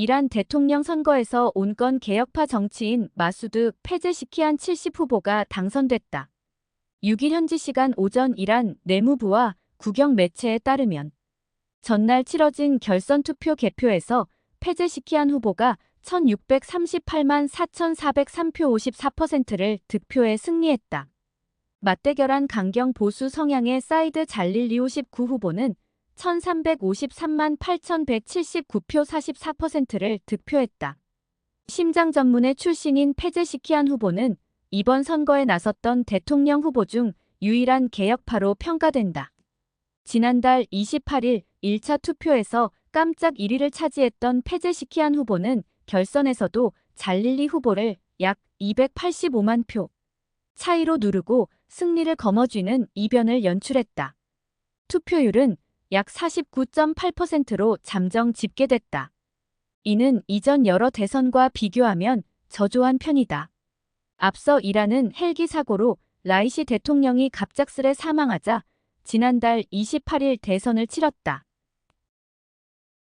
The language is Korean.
이란 대통령 선거에서 온건 개혁파 정치인 마수드 페제시키안 70 후보가 당선됐다. 6일 현지 시간 오전 이란 내무부와 국영 매체에 따르면 전날 치러진 결선 투표 개표에서 페제시키안 후보가 1638만 4403표 54%를 득표해 승리했다. 맞대결한 강경 보수 성향의 사이드 잘릴 리오 19 후보는 1353만 8179표 44%를 득표했다. 심장 전문의 출신인 페제시키안 후보는 이번 선거에 나섰던 대통령 후보 중 유일한 개혁파로 평가된다. 지난달 28일 1차 투표에서 깜짝 1위를 차지했던 페제시키안 후보는 결선에서도 잘릴리 후보를 약 285만 표 차이로 누르고 승리를 거머쥐는 이변을 연출했다. 투표율은 약 49.8%로 잠정 집계됐다. 이는 이전 여러 대선과 비교하면 저조한 편이다. 앞서 이란은 헬기 사고로 라이시 대통령이 갑작스레 사망하자 지난달 28일 대선을 치렀다.